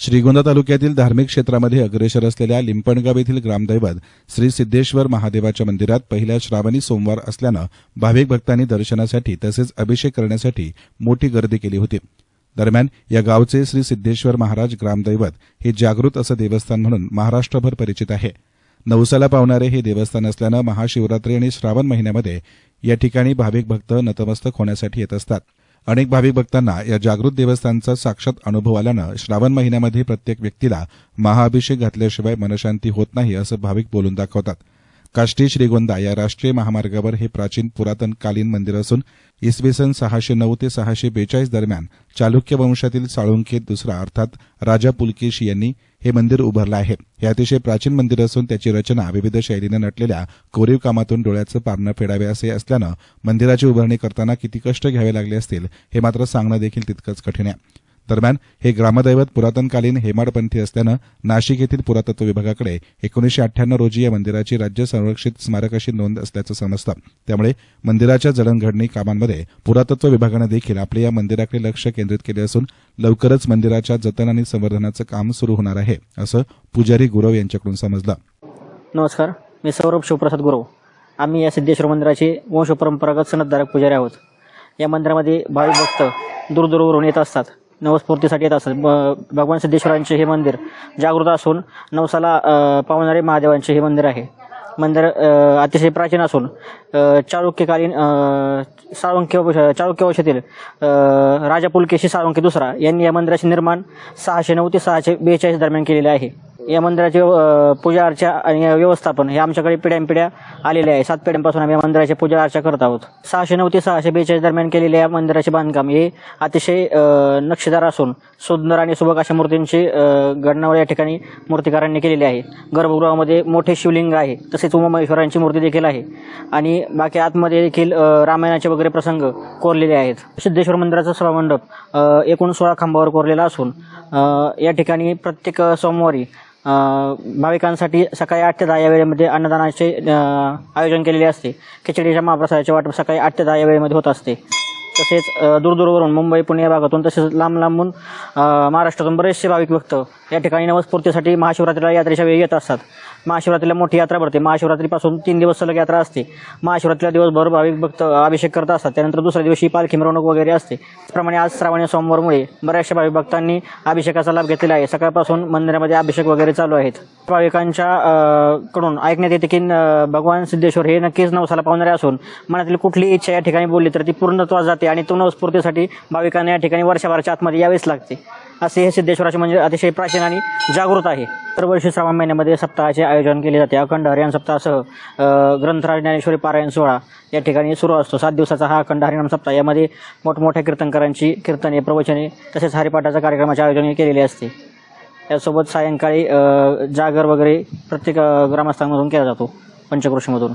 श्रीगोंदा तालुक्यातील धार्मिक क्षेत्रामध्ये अग्रेसर असलेल्या लिंपणगाव येथील ग्रामदैवत श्री सिद्धेश्वर महादेवाच्या मंदिरात पहिल्या श्रावणी सोमवार असल्यानं भाविक भक्तांनी दर्शनासाठी तसेच अभिषेक करण्यासाठी मोठी गर्दी केली होती. दरम्यान या गावचे श्री सिद्धेश्वर महाराज ग्रामदैवत हे जागृत असं देवस्थान म्हणून महाराष्ट्रभर परिचित आहे. नवसाला पावणारे हे देवस्थान असल्यानं महाशिवरात्री आणि श्रावण महिन्यामध्ये या ठिकाणी भाविक भक्त नतमस्तक होण्यासाठी येत असतात. अनेक भाविक भक्तांना या जागृत देवस्थानचा साक्षात अनुभव आल्यानं श्रावण महिन्यामध्ये प्रत्येक व्यक्तीला महाअभिषेक घातल्याशिवाय मनशांती होत नाही असं भाविक बोलून दाखवतात. काष्टी श्रीगोंदा या राष्ट्रीय महामार्गावर हे प्राचीन पुरातन कालीन मंदिर असून इसवी सन सहाशे नऊ ते सहाशे बेचाळीस दरम्यान चालुक्य वंशातील साळुंखे दुसरा अर्थात राजा पुलकेशी यांनी हे मंदिर उभारलं आहे. हे अतिशय प्राचीन मंदिर असून त्याची रचना विविध शैलीनं नटलेल्या कोरीव कामातून डोळ्याचं पारणं फेडावे असे असल्यानं मंदिराची उभारणी करताना किती कष्ट घ्यावे लागले असतील हे मात्र सांगणं देखील तितकंच कठीण आहे. दरम्यान हे ग्रामदैवत पुरातनकालीन हेमाडपंथी असल्यानं नाशिक येथील पुरातत्व विभागाकडे एकोणीशे अठ्ठ्याण्णव रोजी या मंदिराची राज्य संरक्षित स्मारकाशी नोंद असल्याचं समजतं. त्यामुळे मंदिराच्या जडणघडणी कामांमध्ये पुरातत्व विभागानं देखील आपले या मंदिराकडे लक्ष केंद्रित केले असून लवकरच मंदिराच्या जतन आणि संवर्धनाचं काम सुरू होणार आहे असं पुजारी गुरव यांच्याकडून समजलं. नमस्कार मी सौरभ शिवप्रसाद गुरव. आम्ही या सिद्धेश्वर मंदिराचे वंशपरंपरागत सनदधारक पुजारी आहोत. या मंदिरामध्ये भाविक भक्त दूरदूरवरून येत असतात. नवस्फूर्तीसाठी येत असतात ब- भगवान सिद्धेश्वरांचे हे मंदिर जागृत असून नवसाला पावणारे महादेवांचे हे मंदिर आहे. मंदिर अतिशय प्राचीन असून चालुक्यकालीन साळुंक्य चालुक्य वंशातील राजा पुलकेशी साळुंक्य दुसरा यांनी या मंदिराचे निर्माण सहाशे नऊ ते सहाशे बेचाळीस दरम्यान केलेले आहे. या मंदिराचे पूजा अर्चा आणि व्यवस्थापन हे आमच्याकडे पिढ्यानपिढ्या आलेले आहे. सात पिढ्यांपासून आम्ही या मंदिराची पूजा अर्चा करत आहोत. सहाशे नऊ ते सहाशे बेचाळीस दरम्यान केलेल्या या मंदिराचे बांधकाम हे अतिशय नक्षीदार असून सुंदर आणि सुबक अशा मूर्तींची अ, गणनावळ या ठिकाणी मूर्तिकारांनी केलेली आहे. गर्भगृहामध्ये मोठे शिवलिंग आहे तसेच उमामहेश्वरांची मूर्ती देखील आहे आणि बाकी आतमध्ये देखील रामायणाचे वगैरे प्रसंग कोरलेले आहेत. सिद्धेश्वर मंदिराचा सभामंडप मंडप एकूण सोळा खांबावर कोरलेला असून या ठिकाणी प्रत्येक सोमवारी भाविकांसाठी सकाळी आठ ते दहा या वेळेमध्ये अन्नदानाचे आयोजन केलेले असते. खिचडीच्या महाप्रसादाचे वाटप सकाळी आठ ते दहा या वेळेमध्ये होत असते. तसेच दूरदूरवरून मुंबई पुणे या भागातून तसेच लांब लांबून महाराष्ट्रातून बरेचसे भाविक भक्त या ठिकाणी नवस्फूर्तीसाठी महाशिवरात्रीला यात्रेच्या वेळी येत असतात. महाशिवरात्रीला मोठी यात्रा भरते. महाशिवरात्रीपासून तीन दिवस सलग यात्रा असते. महाशिवरात्रीला दिवसभर भाविक भक्त अभिषेक करत असतात. त्यानंतर दुसऱ्या दिवशी पालखी मिरवणूक वगैरे असते. त्याप्रमाणे आज श्रावणी सोमवारमुळे बऱ्याचशा भाविक भक्तांनी अभिषेकाचा लाभ घेतलेला आहे. सकाळपासून मंदिरामध्ये अभिषेक वगैरे चालू आहेत. भाविकांच्या कडून ऐकण्यात येते की भगवान सिद्धेश्वर हे नक्कीच नवसाला पावणारे असून मनातील कुठलीही इच्छा या ठिकाणी बोलली तर ती पूर्णत्वास जाते आणि तो नवस्फूर्तीसाठी भाविकांना या ठिकाणी वर्षभराच्या आतमध्ये यावेच लागते. असे हे सिद्धेश्वराचे म्हणजे अतिशय प्राचीन आणि जागृत आहे. दरवर्षी श्रावण महिन्यामध्ये सप्ताहाचे आयोजन केले जाते. अखंड हरियाण सप्ताहासह ग्रंथराज ज्ञानेश्वरी पारायण सोहळा या ठिकाणी सुरू असतो. सात दिवसाचा हा अखंड हरिणाम सप्ताह. यामध्ये मोठमोठ्या कीर्तनकारांची कीर्तने प्रवचने तसेच हरिपाठाच्या कार्यक्रमाचे आयोजन केलेले असते. यासोबत सायंकाळी जागर वगैरे प्रत्येक ग्रामस्थांमधून केला जातो पंचक्रोशीमधून.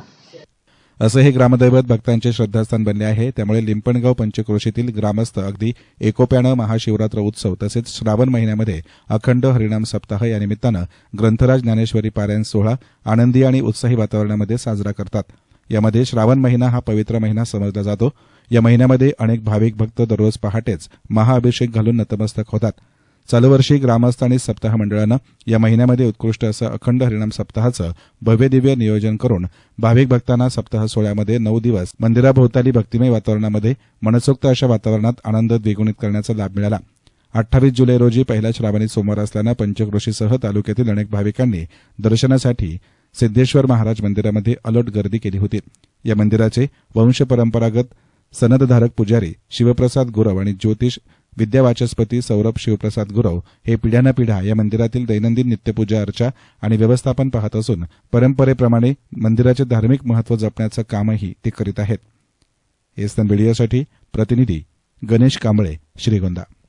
असं हे ग्रामदैवत भक्तांचे श्रद्धास्थान बनले आहे. त्यामुळे लिंपणगाव पंचक्रोशीतील ग्रामस्थ अगदी एकोप्यानं महाशिवरात्र उत्सव तसेच श्रावण महिन्यामध्ये अखंड हरिणाम सप्ताह या निमित्तानं ग्रंथराज ज्ञानेश्वरी पारायण सोहळा आनंदी आणि उत्साही वातावरणामध्ये साजरा करतात. यामध्ये श्रावण महिना हा पवित्र महिना समजला जातो. या महिन्यामध्ये अनेक भाविक भक्त दररोज पहाटेच महाअभिषेक घालून नतमस्तक होतात. चालू वर्षी ग्रामस्थ आणि सप्ताह मंडळानं या महिन्यामध्ये उत्कृष्ट असं अखंड हरिणाम सप्ताहाचं भव्य दिव्य नियोजन करून भाविक भक्तांना सप्ताह सोहळ्यामध्ये नऊ दिवस मंदिराभोवताली भक्तिमय वातावरणामध्ये मनसोक्त अशा वातावरणात आनंद द्विगुणित करण्याचा लाभ मिळाला. अठ्ठावीस जुलै रोजी पहिला श्रावणी सोमवार असल्यानं पंचक्रोशीसह तालुक्यातील अनेक भाविकांनी दर्शनासाठी सिद्धेश्वर महाराज मंदिरामध्ये अलर्ट गर्दी केली होती. या मंदिराचे वंशपरंपरागत सनदधारक पुजारी शिवप्रसाद गुरव आणि ज्योतिष विद्यावाचस्पती सौरभ शिवप्रसाद गुरव हे पिढ्यानपिढ्या या मंदिरातील दैनंदिन नित्यपूजा अर्चा आणि व्यवस्थापन पाहत असून परंपरेप्रमाणे मंदिराचे धार्मिक महत्त्व जपण्याचं कामही ते करीत आहेत. एस्तन मीडियासाठी प्रतिनिधी गणेश कांबळे श्रीगोंदा.